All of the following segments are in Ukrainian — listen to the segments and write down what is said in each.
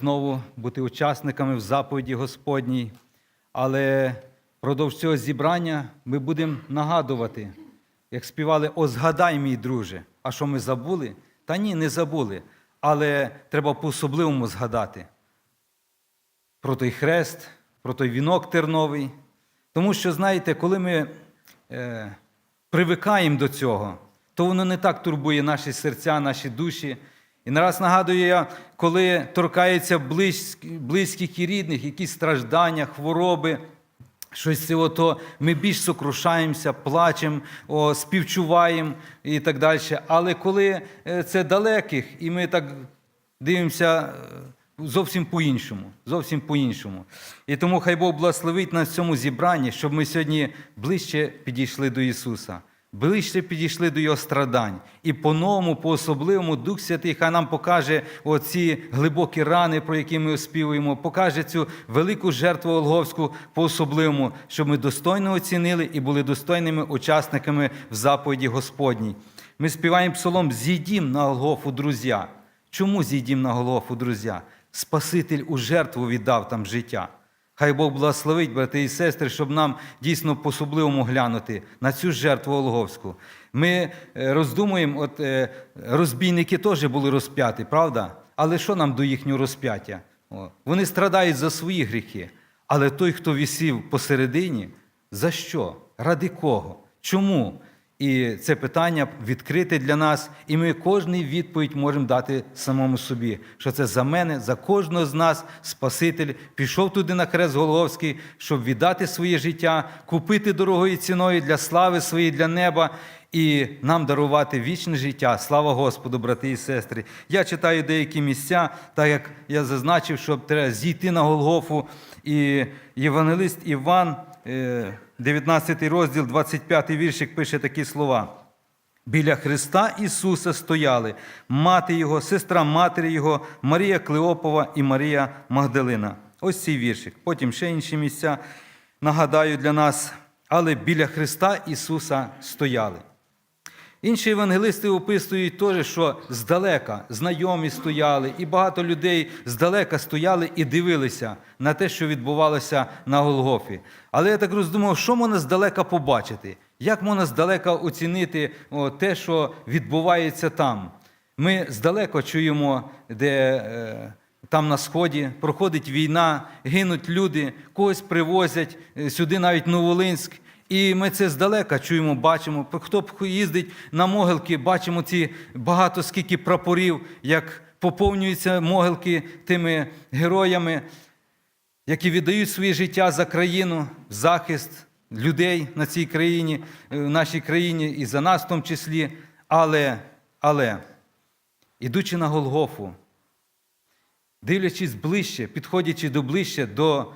знову бути учасниками в заповіді Господній. Але впродовж цього зібрання ми будемо нагадувати, як співали О, згадай, мій друже. А що ми забули? Та ні, не забули. Але треба по-особливому згадати про той хрест, про той вінок терновий. Тому що, знаєте, коли ми е, привикаємо до цього, то воно не так турбує наші серця, наші душі. І нараз нагадую я, коли торкається близьких і рідних, якісь страждання, хвороби, щось це ото, ми більш сокрушаємося, плачемо, співчуваємо і так далі. Але коли е, це далеких, і ми так дивимося е, зовсім по-іншому. Зовсім по-іншому. І тому хай Бог благословить нас в цьому зібранні, щоб ми сьогодні ближче підійшли до Ісуса, ближче підійшли до Його страдань. І по-новому, по-особливому Дух Святий хай нам покаже оці глибокі рани, про які ми оспівуємо, покаже цю велику жертву Олговську по-особливому, щоб ми достойно оцінили і були достойними учасниками в заповіді Господній. Ми співаємо псалом Зійдім на Голгофу, друзі. Чому зійдім на Голгофу, друзі? Спаситель у жертву віддав там життя. Хай Бог благословить, брати і сестри, щоб нам дійсно по-особливому глянути на цю жертву Голговську. Ми е, роздумуємо, от е, розбійники теж були розп'яті, правда? Але що нам до їхнього розп'яття? Вони страдають за свої гріхи. Але той, хто висів посередині, за що? Ради кого? Чому? І це питання відкрите для нас, і ми кожний відповідь можемо дати самому собі, що це за мене, за кожного з нас Спаситель пішов туди на хрест Голговський, щоб віддати своє життя, купити дорогою ціною для слави своєї, для неба і нам дарувати вічне життя. Слава Господу, брати і сестри. Я читаю деякі місця, так як я зазначив, що треба зійти на Голгофу. І Євангелист Іван. Е, 19 розділ, 25 віршик пише такі слова. Біля Христа Ісуса стояли мати Його, сестра матері Його, Марія Клеопова і Марія Магдалина. Ось цей віршик. Потім ще інші місця нагадаю для нас. Але біля Христа Ісуса стояли. Інші евангелисти описують теж, що здалека знайомі стояли, і багато людей здалека стояли і дивилися на те, що відбувалося на Голгофі. Але я так роздумав, що можна здалека побачити? Як можна здалека оцінити те, що відбувається там? Ми здалека чуємо, де е, там на сході проходить війна, гинуть люди, когось привозять е, сюди навіть Новолинськ. І ми це здалека чуємо, бачимо. Хто б їздить на могилки, бачимо ці багато скільки прапорів, як поповнюються могилки тими героями, які віддають своє життя за країну, захист людей на цій країні, е, в нашій країні і за нас в тому числі. Але, але, ідучи на Голгофу, дивлячись ближче, підходячи до ближче до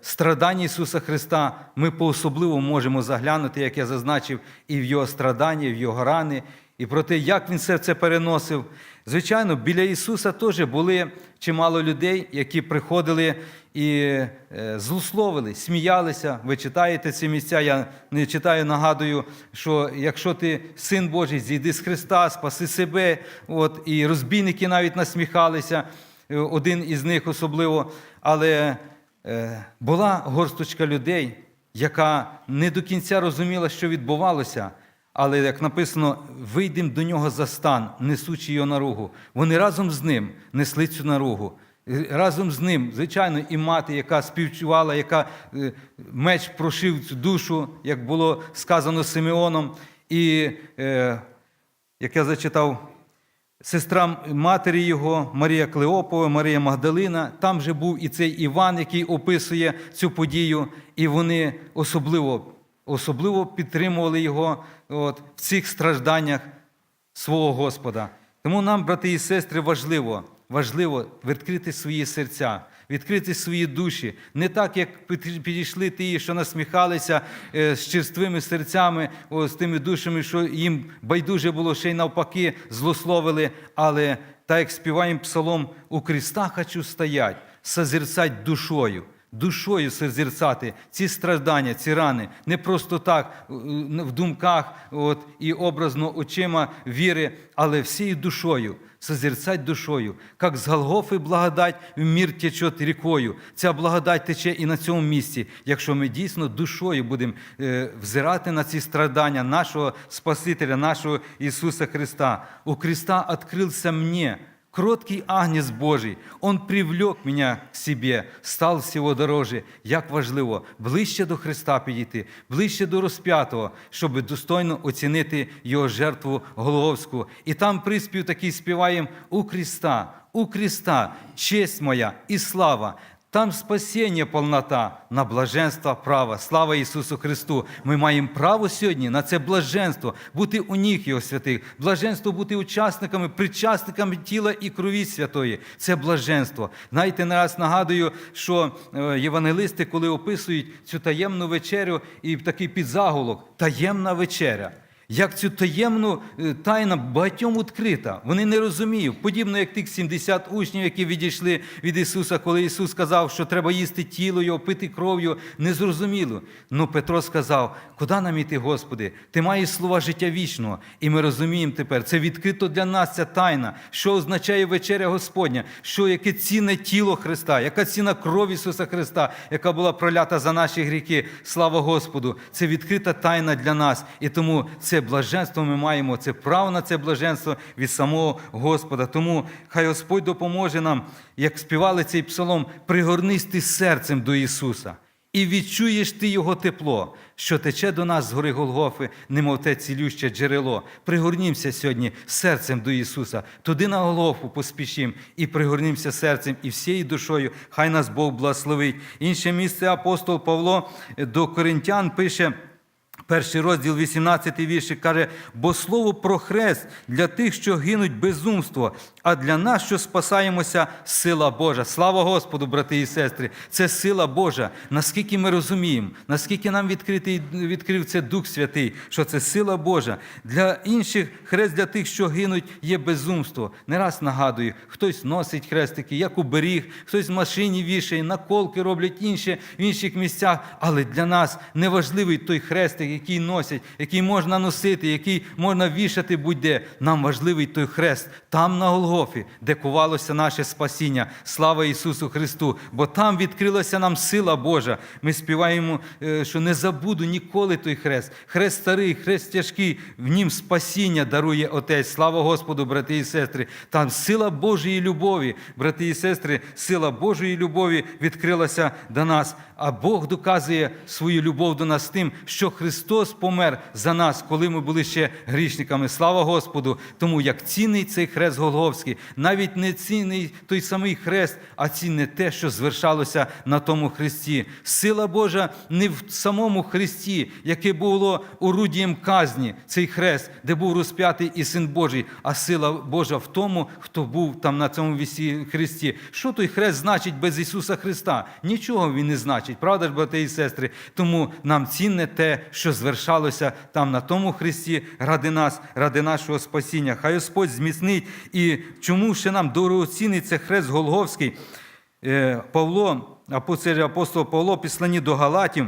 страдань Ісуса Христа, ми по-особливо можемо заглянути, як я зазначив, і в Його страдання, і в Його рани, і про те, як Він все це переносив. Звичайно, біля Ісуса теж були чимало людей, які приходили і е, злословили, сміялися. Ви читаєте ці місця. Я не читаю, нагадую, що якщо ти син Божий, зійди з Христа, спаси себе. От, і розбійники навіть насміхалися, е, один із них особливо. Але е, була горсточка людей, яка не до кінця розуміла, що відбувалося. Але, як написано, вийдемо до нього за стан, несучи його наругу. Вони разом з ним несли цю наругу. Е, Разом з ним, звичайно, і мати, яка співчувала, яка е, меч прошив цю душу, як було сказано Симеоном. І, е, як я зачитав, сестра матері його, Марія Клеопова, Марія Магдалина. Там же був і цей Іван, який описує цю подію, і вони особливо, особливо підтримували його от, в цих стражданнях свого Господа. Тому нам, брати і сестри, важливо, важливо відкрити свої серця, відкрити свої душі. Не так, як підійшли ті, що насміхалися е, з черствими серцями, з тими душами, що їм байдуже було ще й навпаки, злословили. Але так як співаємо псалом, у креста хочу стоять, созерцать душою. Душою созерцати ці страждання, ці рани, не просто так е, в думках от, і образно очима віри, але всією душою. Созерцать душою, як з Голгофи благодать в мір тече рікою. Ця благодать тече і на цьому місці, якщо ми дійсно душою будемо е, взирати на ці страдання нашого Спасителя, нашого Ісуса Христа. У Христа відкрився мені Кроткий агніс Божий, Он привлек меня к себе, стал всього дороже. Як важливо ближче до Христа підійти, ближче до розп'ятого, щоб достойно оцінити Його жертву Головську. І там приспів такий співаємо у Христа, у Христа, честь моя і слава. Там спасіння, повнота на блаженство права. Слава Ісусу Христу! Ми маємо право сьогодні на це блаженство, бути у ніг Його святих, блаженство бути учасниками, причасниками тіла і крові святої. Це блаженство. Знаєте, не раз нагадую, що е, євангелисти, коли описують цю таємну вечерю, і такий підзаголок таємна вечеря. Як цю таємну е, тайна багатьом відкрита. Вони не розуміють. Подібно як тих 70 учнів, які відійшли від Ісуса, коли Ісус сказав, що треба їсти тіло Його, пити кров'ю, не зрозуміло. Ну Петро сказав, куди нам іти, Господи? Ти маєш слова життя вічного. І ми розуміємо тепер, це відкрито для нас ця тайна, що означає вечеря Господня, що яке цінне тіло Христа, яка ціна кров Ісуса Христа, яка була пролята за наші гріхи. Слава Господу! Це відкрита тайна для нас. І тому це блаженство ми маємо, це право на це блаженство від самого Господа. Тому хай Господь допоможе нам, як співали цей псалом, пригорнись ти серцем до Ісуса. І відчуєш ти Його тепло, що тече до нас з гори Голгофи, немов те цілюще джерело. Пригорнімося сьогодні серцем до Ісуса, туди на Голгофу поспішім і пригорнімося серцем і всією душою. Хай нас Бог благословить. Інше місце апостол Павло до Коринтян пише. Перший розділ, 18 вірші каже, бо слово про хрест для тих, що гинуть безумство, а для нас, що спасаємося, сила Божа. Слава Господу, брати і сестри! Це сила Божа. Наскільки ми розуміємо, наскільки нам відкритий, відкрив це Дух Святий, що це сила Божа. Для інших хрест для тих, що гинуть, є безумство. Не раз нагадую, хтось носить хрестики, як уберіг, хтось в машині вішає, наколки роблять інші в інших місцях. Але для нас неважливий той хрестик, який носять, який можна носити, який можна вішати будь-де. Нам важливий той хрест там на Голгофі, де кувалося наше спасіння. Слава Ісусу Христу! Бо там відкрилася нам сила Божа. Ми співаємо, е, що не забуду ніколи той хрест. Хрест старий, хрест тяжкий, в нім спасіння дарує Отець. Слава Господу, брати і сестри. Там сила Божої любові, брати і сестри, сила Божої любові відкрилася до нас. А Бог доказує свою любов до нас тим, що Христос помер за нас, коли ми були ще грішниками. Слава Господу! Тому як цінний цей хрест Голговський, навіть не цінний той самий хрест, а цінне те, що звершалося на тому хресті. Сила Божа не в самому хресті, яке було орудієм казні, цей хрест, де був розп'ятий і син Божий, а сила Божа в тому, хто був там на цьому вісі хресті. Що той хрест значить без Ісуса Христа? Нічого він не значить, правда ж, брати і сестри? Тому нам цінне те, що звершалося там на тому хресті, ради нас, ради нашого спасіння. Хай Господь зміцнить. І чому ще нам дорогоцінний це хрест Голговський? Е, Павло, апостол, Павло, післані до Галатів,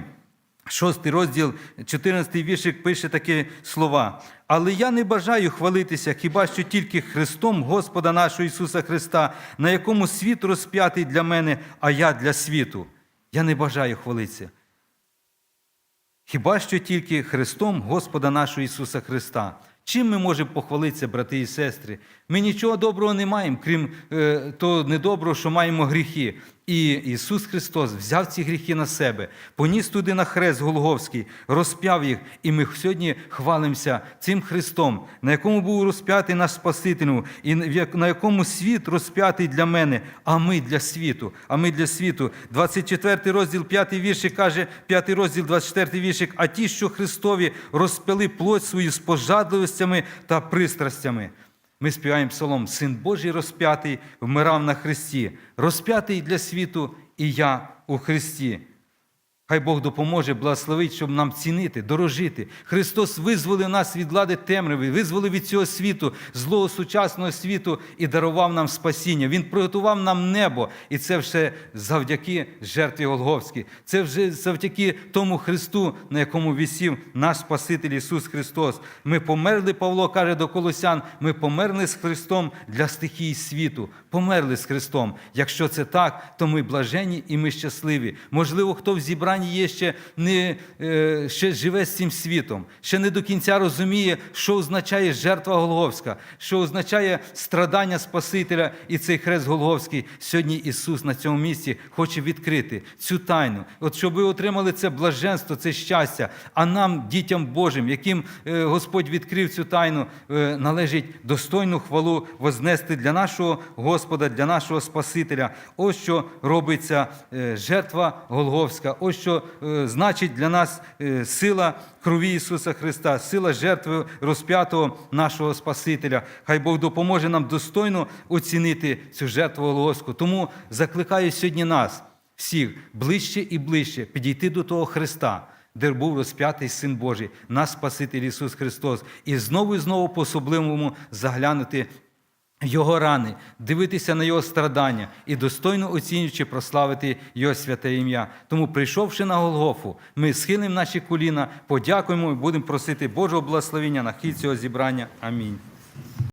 Шостий розділ, 14 віршик пише такі слова. Але я не бажаю хвалитися хіба що тільки Христом Господа нашого Ісуса Христа, на якому світ розп'ятий для мене, а я для світу. Я не бажаю хвалитися. Хіба що тільки Христом Господа нашого Ісуса Христа. Чим ми можемо похвалитися, брати і сестри? Ми нічого доброго не маємо, крім е, того недоброго, що маємо гріхи. І Ісус Христос взяв ці гріхи на себе, поніс туди на хрест Голговський, розп'яв їх, і ми сьогодні хвалимося цим Христом, на якому був розп'ятий наш Спаситель, і на якому світ розп'ятий для мене, а ми для світу. А ми для світу. 24 розділ, 5 віршик каже, 5 розділ, 24 віршик, а ті, що Христові розпили плоть свою з пожадливостями та пристрастями. Ми співаємо псалом, Син Божий розп'ятий вмирав на Христі, розп'ятий для світу, і я у Христі. Хай Бог допоможе, благословить, щоб нам цінити, дорожити. Христос визволив нас від влади темряви, визволив від цього світу, злого сучасного світу і дарував нам спасіння. Він приготував нам небо, і це все завдяки жертві Голговській. Це вже завдяки тому Христу, на якому висів наш Спаситель Ісус Христос. Ми померли, Павло каже до Колосян, ми померли з Христом для стихій світу. Померли з Христом. Якщо це так, то ми блажені і ми щасливі. Можливо, хто в зібранні є ще не е, ще живе з цим світом, ще не до кінця розуміє, що означає жертва Голговська, що означає страдання Спасителя і цей хрест Голговський. Сьогодні Ісус на цьому місці хоче відкрити цю тайну. От щоб ви отримали це блаженство, це щастя. А нам, дітям Божим, яким е, Господь відкрив цю тайну, е, належить достойну хвалу вознести для нашого Господа, для нашого Спасителя. Ось що робиться жертва Голговська. Ось що е, значить для нас е, сила крові Ісуса Христа, сила жертви розп'ятого нашого Спасителя. Хай Бог допоможе нам достойно оцінити цю жертву Голговську. Тому закликаю сьогодні нас, всіх, ближче і ближче підійти до того Христа. Де був розп'ятий Син Божий, наш Спаситель Ісус Христос, і знову і знову по-особливому заглянути його рани, дивитися на Його страдання і достойно оцінюючи прославити Його святе ім'я. Тому, прийшовши на Голгофу, ми схилимо наші коліна, подякуємо і будемо просити Божого благословення на хід цього зібрання. Амінь.